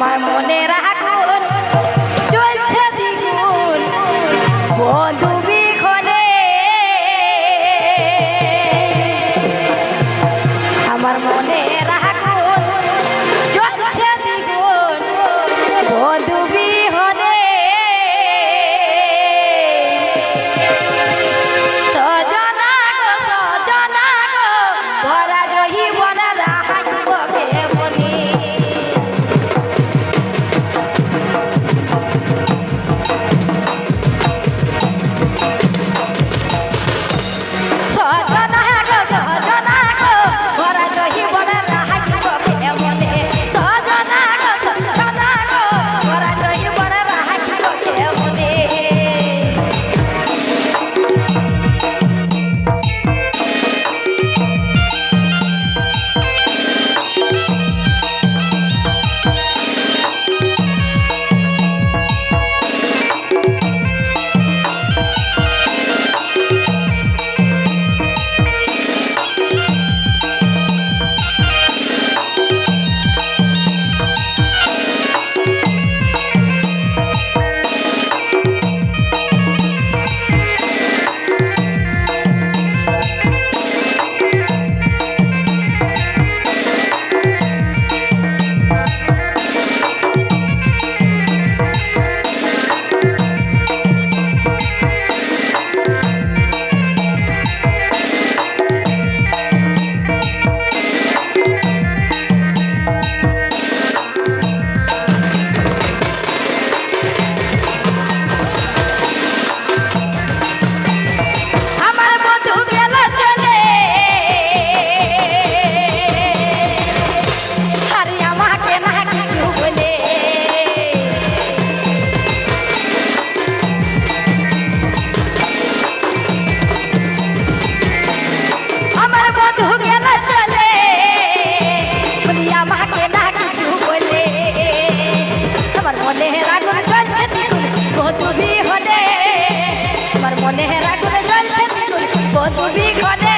আমার মনে রাখুন চলছে দ্বিগুণ। বন্ধু মনে রাগুন জ্বলছে তিতুল কতুবি হলে আমার মনে রাগুন জ্বলছে তিতুল কতুবি হলে